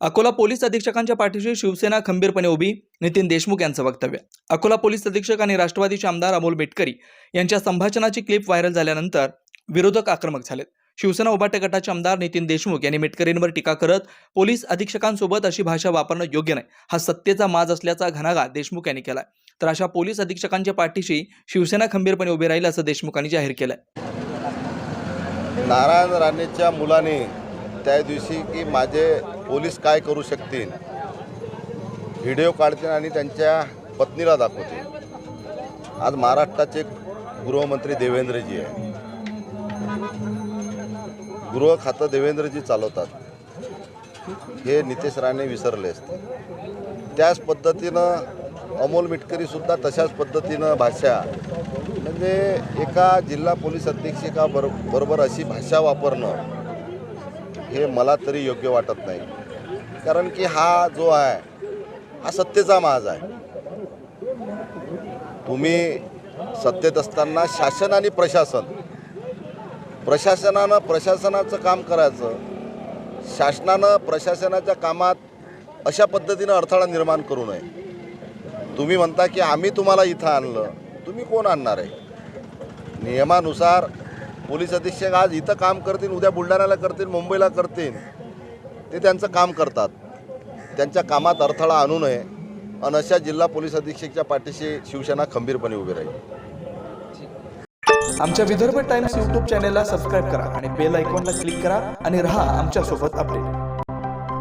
Akola police अधीक्षकांच्या पाठीशी शिवसेना खंबीरपणे उभी नितीन देशमुख यांचं वक्तव्य. अकोला पोलीस अधीक्षक आणि राष्ट्रवादीचे आमदार अमोल बेटकरी यांच्या संभाषणाची क्लिप व्हायरल झाल्यानंतर विरोधक आक्रमक झालेत शिवसेना उभाट्या गटाचे आमदार नितीन देशमुख यांनी मेटकरींवर टीका करत पोलीस अधीक्षकांसोबत अशी भाषा वापरणं योग्य नाही हा सत्तेचा माज असल्याचा घणाघा देशमुख यांनी केलाय. तर अशा पोलीस अधीक्षकांच्या पाठीशी शिवसेना खंबीरपणे उभी राहील असं देशमुखांनी जाहीर केलंय. नारायण राणेच्या मुलाने त्या दिवशी की माझे पोलीस काय करू शकतील? व्हिडिओ काढतील आणि त्यांच्या पत्नीला दाखवतील. आज महाराष्ट्राचे गृहमंत्री देवेंद्रजी आहे. गृह खातं देवेंद्रजी चालवतात. हे नितेश राणे विसरले असते त्याच पद्धतीनं अमोल मिटकरीसुद्धा तशाच पद्धतीनं भाषा म्हणजे एका जिल्हा पोलीस अधीक्षका बरोबर अशी भाषा वापरणं हे मला तरी योग्य वाटत नाही. कारण की हा जो आहे हा सत्तेचा माज आहे. तुम्ही सत्तेत असताना शासन आणि प्रशासन प्रशासनानं प्रशासनाचं काम करायचं शासनानं प्रशासनाच्या कामात अशा पद्धतीनं अडथळा निर्माण करू नये. तुम्ही म्हणता की आम्ही तुम्हाला इथं आणलं तुम्ही कोण आणणार आहे? नियमानुसार पोलीस अधीक्षक आज इथं काम करतील उद्या बुलढाण्याला करतील मुंबईला करतील. ते त्यांचं काम करतात. त्यांच्या कामात अडथळा आणू नये. आणि अशा जिल्हा पोलीस अधीक्षकच्या पाठीशी शिवसेना खंबीरपणे उभी राहील. आमच्या विदर्भ टाइम्स यूट्यूब चॅनेलला सबस्क्राईब करा आणि बेल आयकॉनला क्लिक करा आणि रहा आमच्यासोबत अपडेट.